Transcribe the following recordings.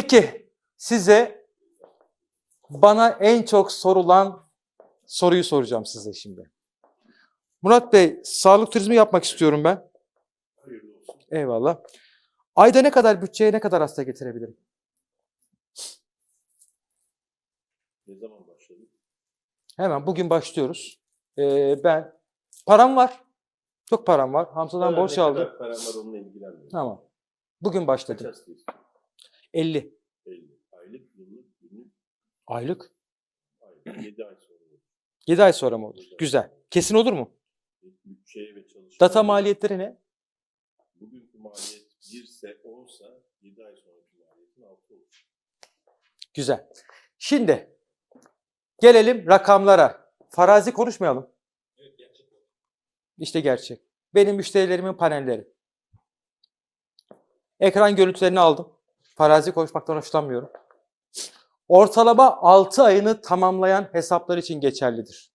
Peki size bana en çok sorulan soruyu soracağım size şimdi. Murat Bey, sağlık turizmi yapmak istiyorum ben. Hayırlı olsun. Eyvallah. Ayda ne kadar bütçeye ne kadar hasta getirebilirim? Ne zaman başladın? Hemen bugün başlıyoruz. Ee, ben param var. Çok param var. Hamzadan Kadar borç aldım. paran var onunla ilgilenmiyorum. Tamam. Bugün Kaç başladım. hasta istiyorsun? 50 50. Aylık, yıllık, günlük, aylık. aylık. 7 ay sonra olur. 7 ay sonra mı olur? Güzel. Kesin olur mu? Bütçeye ve çalışmaya. Data maliyetleri ne? Bugünkü maliyet 1 ise 10 ise 7 ay sonraki maliyetin 6 olur. Güzel. Şimdi gelelim rakamlara. Farazi konuşmayalım. İşte gerçek. Benim müşterilerimin panelleri. Ekran görüntülerini aldım. Farazi konuşmaktan hoşlanmıyorum. Ortalama 6 ayını tamamlayan hesaplar için geçerlidir.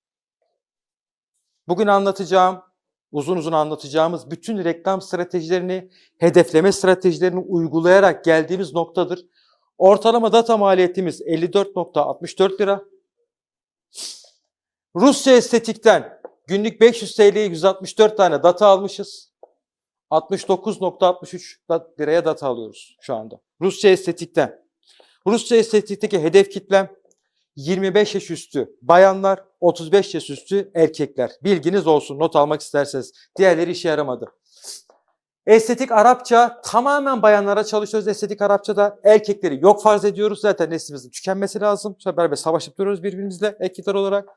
Bugün anlatacağım, uzun uzun anlatacağımız bütün reklam stratejilerini, hedefleme stratejilerini uygulayarak geldiğimiz noktadır. Ortalama data maliyetimiz 54.64 lira. Rusya estetikten günlük 500 TL'ye 164 tane data almışız. 69.63 da- liraya data alıyoruz şu anda. Rusya estetikten. Rusya estetikteki hedef kitlem 25 yaş üstü bayanlar, 35 yaş üstü erkekler. Bilginiz olsun not almak isterseniz. Diğerleri işe yaramadı. Estetik Arapça tamamen bayanlara çalışıyoruz. Estetik Arapçada erkekleri yok farz ediyoruz. Zaten neslimizin tükenmesi lazım. Sefer beraber savaşıp duruyoruz birbirimizle erkekler olarak.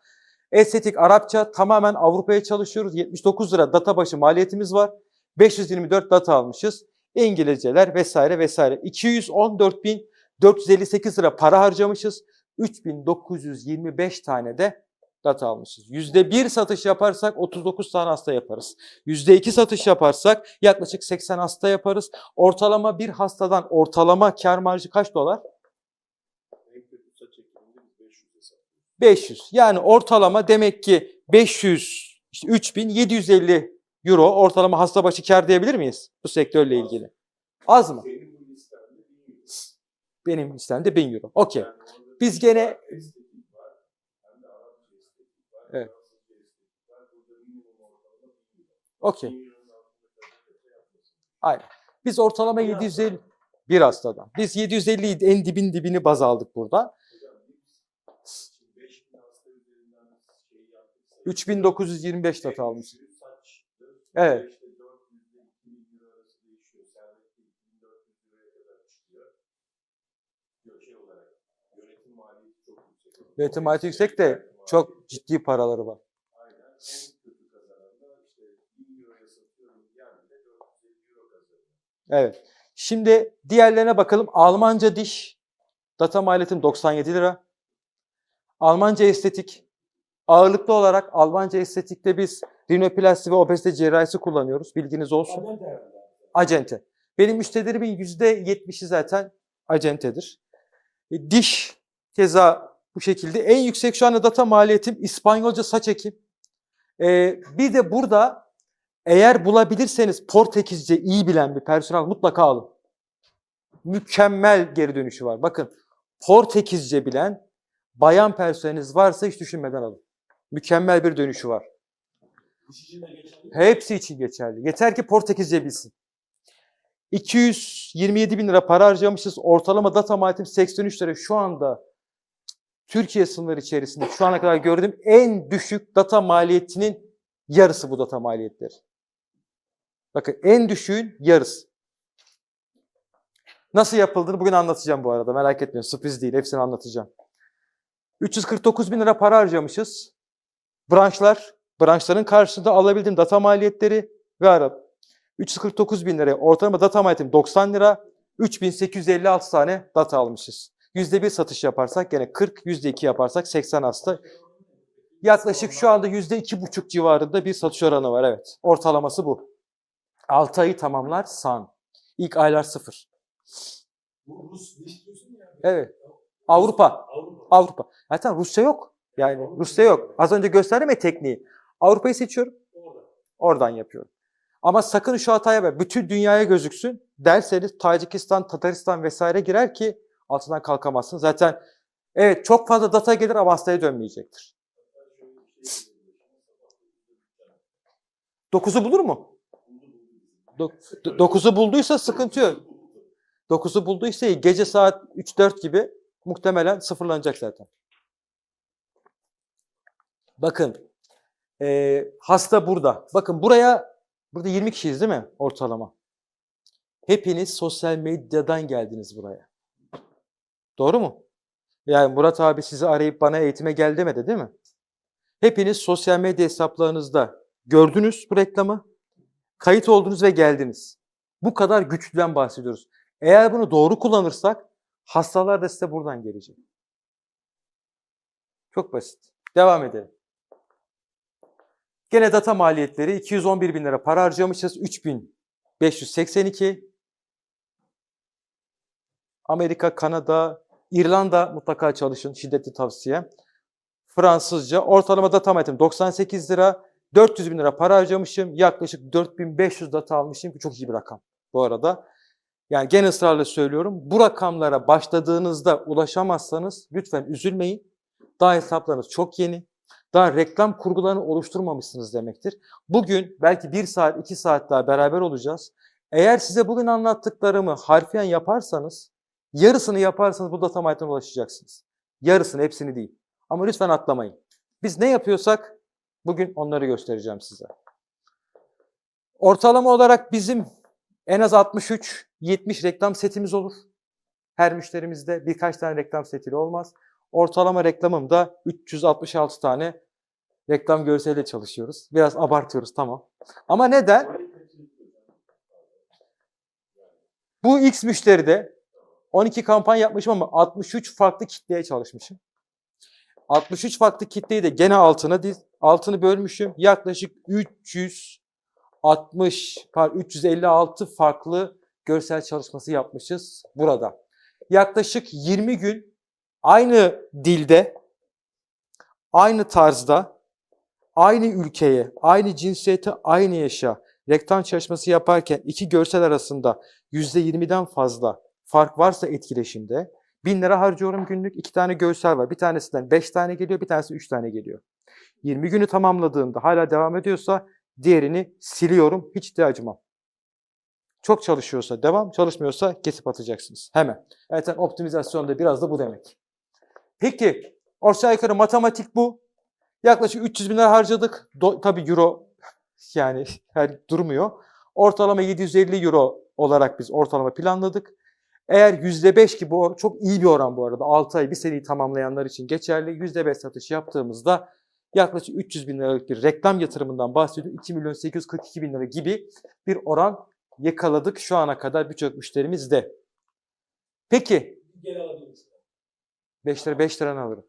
Estetik Arapça tamamen Avrupa'ya çalışıyoruz. 79 lira data başı maliyetimiz var. 524 data almışız. İngilizceler vesaire vesaire. 214.458 lira para harcamışız. 3925 tane de data almışız. %1 satış yaparsak 39 tane hasta yaparız. %2 satış yaparsak yaklaşık 80 hasta yaparız. Ortalama bir hastadan ortalama kar marjı kaç dolar? En kötü saç ekiminde biz 500 hesaplıyoruz. 500. Yani ortalama demek ki 500, işte 3750 euro ortalama hasta başı kar diyebilir miyiz bu sektörle ilgili? Az mı? Senin bu listende 1000 euro. Benim listemde 1000 euro. Okey. Biz gene Evet. Fransızca estetik var. Burada minimum ortalama 1000 euro. okey. 1000 euronun altında kalırsa yapmasın. Aynen. Biz ortalama Bir 750 bir hastadan. Biz 750 en dibin dibini baz aldık burada. Hocam biz şimdi Evet. işte 400 ile 2000 euro arası değişiyor. Servette 2400 liraya kadar çıkıyor. Yok, Şey olarak yönetim maliyeti çok yüksek. Yönetim maliyeti yüksek de çok ciddi paraları var. Aynen. En kötü kazanan da işte 1000 euroya satıyorum diyen bile 450 euro kazanıyor. Evet. Şimdi diğerlerine bakalım. Almanca diş. Data maliyetim 97 lira. Almanca estetik. Ağırlıklı olarak Almanca estetikte biz rinoplasti ve obezite cerrahisi kullanıyoruz. Bilginiz olsun. Acente. Benim müşterilerimin %70'i zaten acentedir. E, Diş keza bu şekilde. En yüksek şu anda data maliyetim İspanyolca saç ekim. E, bir de burada eğer bulabilirseniz Portekizce iyi bilen bir personel mutlaka alın. Mükemmel geri dönüşü var. Bakın Portekizce bilen bayan personeliniz varsa hiç düşünmeden alın. Mükemmel bir dönüşü var. Hepsi için geçerli. Yeter ki Portekizce bilsin. 227 bin lira para harcamışız. Ortalama data maliyetim 83 lira. Şu anda Türkiye sınırları içerisinde şu ana kadar gördüğüm en düşük data maliyetinin yarısı bu data maliyetleri. Bakın en düşüğün yarısı. Nasıl yapıldığını bugün anlatacağım bu arada. Merak etmeyin. Sürpriz değil. Hepsini anlatacağım. 349 bin lira para harcamışız. Branşlar, branşların karşısında alabildiğim data maliyetleri ve Arap. 349 bin liraya ortalama data maliyetim 90 lira. 3856 tane data almışız. %1 satış yaparsak gene 40, %2 yaparsak 80 hasta. Yaklaşık şu anda %2,5 civarında bir satış oranı var evet. Ortalaması bu. 6 ayı tamamlar san. İlk aylar sıfır. Bu Rus diş diyorsun ya. Evet. Avrupa. Avrupa. Avrupa. Zaten Rusya yok. Yani Rusya yok. Az önce gösterdim ya tekniği. Avrupa'yı seçiyorum. Orada. Oradan yapıyorum. Ama sakın şu hataya ver. Bütün dünyaya gözüksün derseniz Tacikistan, Tataristan vesaire girer ki Altından kalkamazsın. Zaten evet çok fazla data gelir ama hastaya dönmeyecektir. 9'u bulur mu? 9'u bulduysa sıkıntı yok. 9'u bulduysa. Gece saat 3-4 gibi muhtemelen sıfırlanacak zaten. Bakın eee, hasta burada. Bakın buraya burada 20 kişiyiz değil mi ortalama? Hepiniz sosyal medyadan geldiniz buraya. Doğru mu? Yani Murat abi sizi arayıp bana eğitime gel demedi değil mi? Hepiniz sosyal medya hesaplarınızda gördünüz bu reklamı. Kayıt oldunuz ve geldiniz. Bu kadar güçlüden bahsediyoruz. Eğer bunu doğru kullanırsak hastalar da size buradan gelecek. Çok basit. Devam edelim. Gene data maliyetleri 211 bin lira para harcamışız. 3582. Amerika, Kanada, İrlanda mutlaka çalışın. Şiddetli tavsiye. Fransızca. Ortalama data maliyetim 98 lira. 400 bin lira para harcamışım. Yaklaşık 4500 data almışım ki çok iyi bir rakam bu arada. Yani gene ısrarla söylüyorum. Bu rakamlara başladığınızda ulaşamazsanız lütfen üzülmeyin. Daha hesaplarınız çok yeni. Daha reklam kurgularını oluşturmamışsınız demektir. Bugün belki bir saat, iki saat daha beraber olacağız. Eğer size bugün anlattıklarımı harfiyen yaparsanız, yarısını yaparsanız bu data maliyetine ulaşacaksınız. Yarısını, hepsini değil. Ama lütfen atlamayın. Biz ne yapıyorsak bugün onları göstereceğim size. Ortalama olarak bizim en az 63-70 reklam setimiz olur. Her müşterimizde birkaç tane reklam setiyle olmaz. Ortalama reklamımda 366 tane reklam görseliyle çalışıyoruz. Biraz abartıyoruz tamam. Ama neden? Bu X müşteride 12 kampanya yapmışım ama 63 farklı kitleye çalışmışım. 63 farklı kitleyi de gene altına diz, altını bölmüşüm. Yaklaşık 360, pardon 356 farklı görsel çalışması yapmışız burada. Yaklaşık 20 gün aynı dilde, aynı tarzda, aynı ülkeye, aynı cinsiyete, aynı yaşa reklam çalışması yaparken iki görsel arasında %20'den fazla fark varsa etkileşimde 1000 lira harcıyorum günlük. iki tane görsel var. Bir tanesinden 5 tane geliyor, bir tanesi 3 tane geliyor. 20 günü tamamladığımda hala devam ediyorsa diğerini siliyorum. Hiç de acımam. Çok çalışıyorsa devam, çalışmıyorsa kesip atacaksınız. Hemen. Zaten optimizasyon da biraz da bu demek. Peki, aşağı yukarı matematik bu. Yaklaşık 300 bin lira harcadık. Do- tabii euro yani her durmuyor. Ortalama 750 euro olarak biz ortalama planladık. Eğer %5 ki bu çok iyi bir oran bu arada. 6 ay bir seneyi tamamlayanlar için geçerli. %5 satış yaptığımızda yaklaşık 300 bin liralık bir reklam yatırımından bahsediyorum. 2 milyon 842 bin lira gibi bir oran yakaladık şu ana kadar birçok müşterimizde. Peki Gel alabiliriz. 5 lira 5 lira alırım.